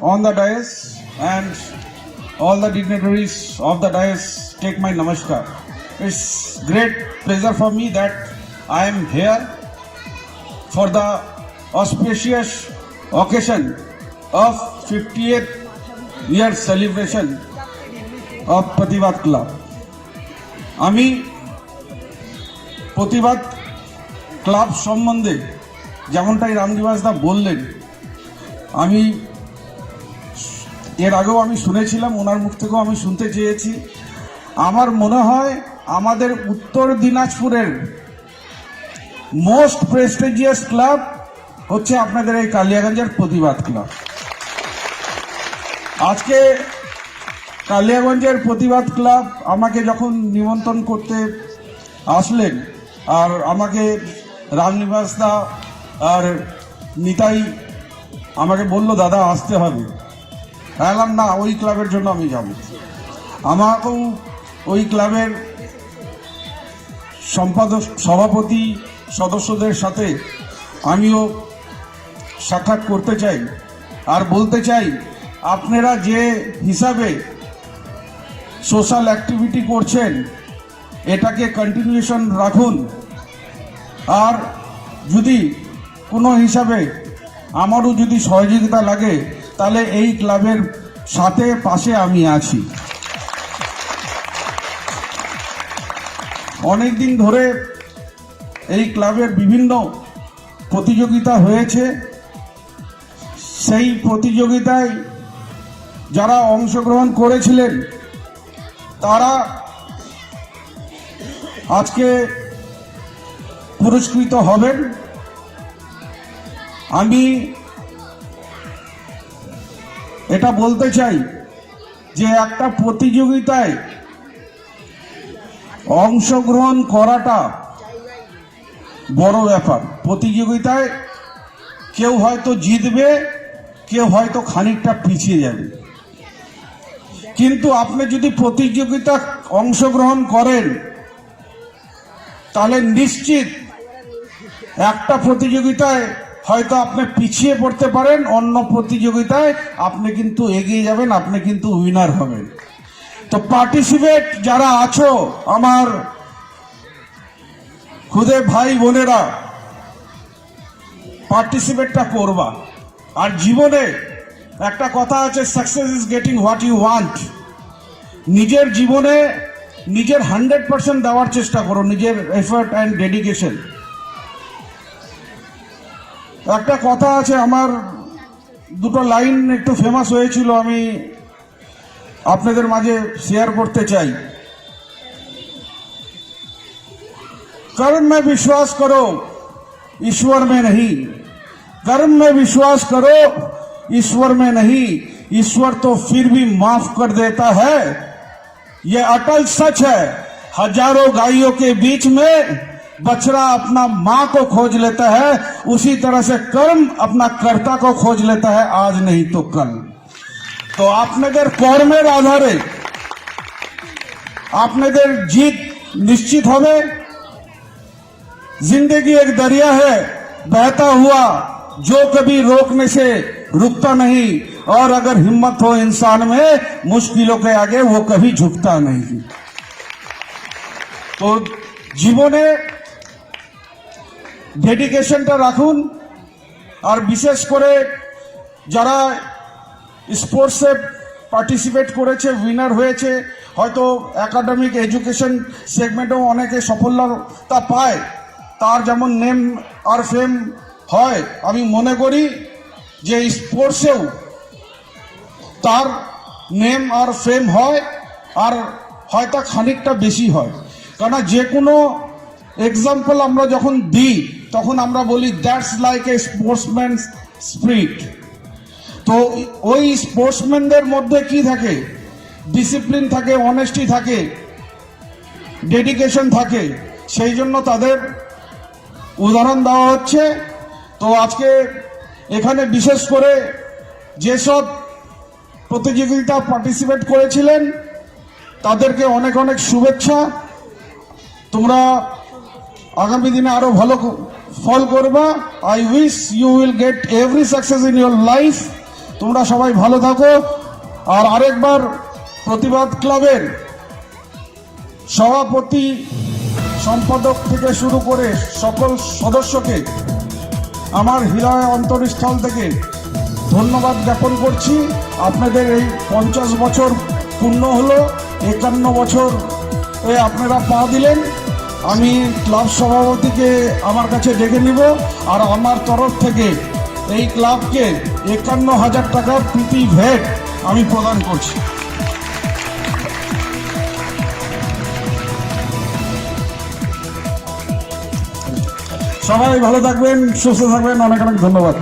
on the dais and all the dignitaries of the dais take my namaskar. It's great pleasure for me that I am here for the auspicious occasion of 50th year celebration of Pativat Club. আমি প্রতিবাদ club সম্বন্ধে যেমনটাই রামনিবাস দা বললেন আমি এর আগেও আমি শুনেছিলাম, ওনার মুখ থেকেও আমি শুনতে চেয়েছি। আমার মনে হয় আমাদের উত্তর দিনাজপুরের মোস্ট প্রেস্টিজিয়াস ক্লাব হচ্ছে আপনাদের এই কালিয়াগঞ্জের প্রতিবাদ ক্লাব আজকে কালিয়াগঞ্জের প্রতিবাদ ক্লাব আমাকে যখন নিমন্ত্রণ করতে আসলেন, আর আমাকে রামনিবাস দা আর নিতাই আমাকে বলল, দাদা, আসতে হবে। বললাম, না, ওই ক্লাবের জন্য আমি যাব। আমাকেও ওই ক্লাবের সম্পাদক, সভাপতি সদস্যদের সাথে আমিও সাক্ষাৎ করতে চাই। আর বলতে চাই, আপনারা যে হিসাবে সোশ্যাল অ্যাক্টিভিটি করছেন, এটাকে কন্টিনিউশন রাখুন। আর যদি কোনো হিসাবে আমারও যদি সহযোগিতা লাগে তাহলে এই ক্লাবের সাথে পাশে আমি আছি। অনেক দিন ধরে এই ক্লাবের বিভিন্ন প্রতিযোগিতা হয়েছে। সেই প্রতিযোগিতায় যারা অংশগ্রহণ করেছিলেন, তারা আজকে পুরস্কৃত হবেন। আমি এটা বলতে চাই যে একটা প্রতিযোগিতায় অংশগ্রহণ করাটা বড় ব্যাপার। প্রতিযোগিতায় কেউ হয়তো জিতবে, কেউ হয়তো খানিকটা পিছিয়ে যাবে। কিন্তু আপনি যদি প্রতিযোগিতা অংশগ্রহণ করেন, তাহলে নিশ্চিত একটা প্রতিযোগিতায় হয়তো আপনি পিছিয়ে পড়তে পারেন অন্য প্রতিযোগিতায়, আপনি কিন্তু এগিয়ে যাবেন, আপনি কিন্তু উইনার হবেন। তো পার্টিসিপেট যারা আছো, আমার খুদে ভাই বোনেরা পার্টিসিপেটটা করবা। আর জীবনে একটা কথা আছে success is getting what you want নিজের জীবনে নিজের হান্ড্রেড পার্সেন্ট দেওয়ার চেষ্টা করো, নিজের এফার্ট অ্যান্ড ডেডিকেশন একটা কথা আছে আমার দুটো লাইন একটু ফেমাস হয়েছিল আমি আপনাদের মাঝে শেয়ার করতে চাই कर्म में विश्वास करो ईश्वर में नहीं कर्म में विश्वास करो ईश्वर में नहीं ईश्वर तो फिर भी माफ कर देता है ये अटल सच है हजारों गायों के बीच में बछड़ा अपना माँ को खोज लेता है, उसी तरह से कर्म अपना कर्ता को खोज लेता है, आज नहीं तो कल। तो आपने अगर कर्मे आधारे आपने अगर जीत निश्चित हो गए। ज़िंदगी एक दरिया है, बहता हुआ, जो कभी रोकने से रुकता नहीं, और अगर हिम्मत हो इंसान में, मुश्किलों के आगे वो कभी झुकता नहीं। तो जीवों ने ডেডিকেশনটা রাখুন। আর বিশেষ করে যারা স্পোর্টসে পার্টিসিপেট করেছে উইনার হয়েছে, হয়তো একাডেমিক এডুকেশন সেগমেন্টেও অনেকে সফলতা পায়। তার যেমন নেম আর ফেম হয়, আমি মনে করি যে স্পোর্টসেও তার নেম আর ফেম হয়, আর হয়তো খানিকটা বেশি হয়। কেন যে কোনো এক্সাম্পল আমরা যখন দিই তখন আমরা বলি that's like a sportsman spirit তো ওই স্পোর্টসম্যানদের মধ্যে কি থাকে? ডিসিপ্লিন থাকে অনেস্টি থাকে ডেডিকেশন থাকে। সেই জন্য তাদের উদাহরণ দেওয়া হচ্ছে। তো আজকে এখানে বিশেষ করে যেসব প্রতিযোগিতা পার্টিসিপেট করেছিলেন, তাদেরকে অনেক অনেক শুভেচ্ছা। তোমরা আগামী দিনে আরও ভালো ফল করবা। I wish you will get every success in your life তোমরা সবাই ভালো থাকো। আর আরেকবার প্রতিবাদ ক্লাবের সভাপতি, সম্পাদক থেকে শুরু করে সকল সদস্যকে আমার হৃদয় অন্তরস্থল থেকে ধন্যবাদ জ্ঞাপন করছি। আপনাদের এই পঞ্চাশ বছর পূর্ণ হলো। একান্ন বছর এ আপনারা পা দিলেন। আমি ক্লাব সভাপতিকে আমার কাছে ডেকে নিব আর আমার তরফ থেকে এই ক্লাবকে একান্ন হাজার টাকার প্রীতি ভেট আমি প্রদান করছি। সবাই ভালো থাকবেন, সুস্থ থাকবেন, অনেক অনেক ধন্যবাদ।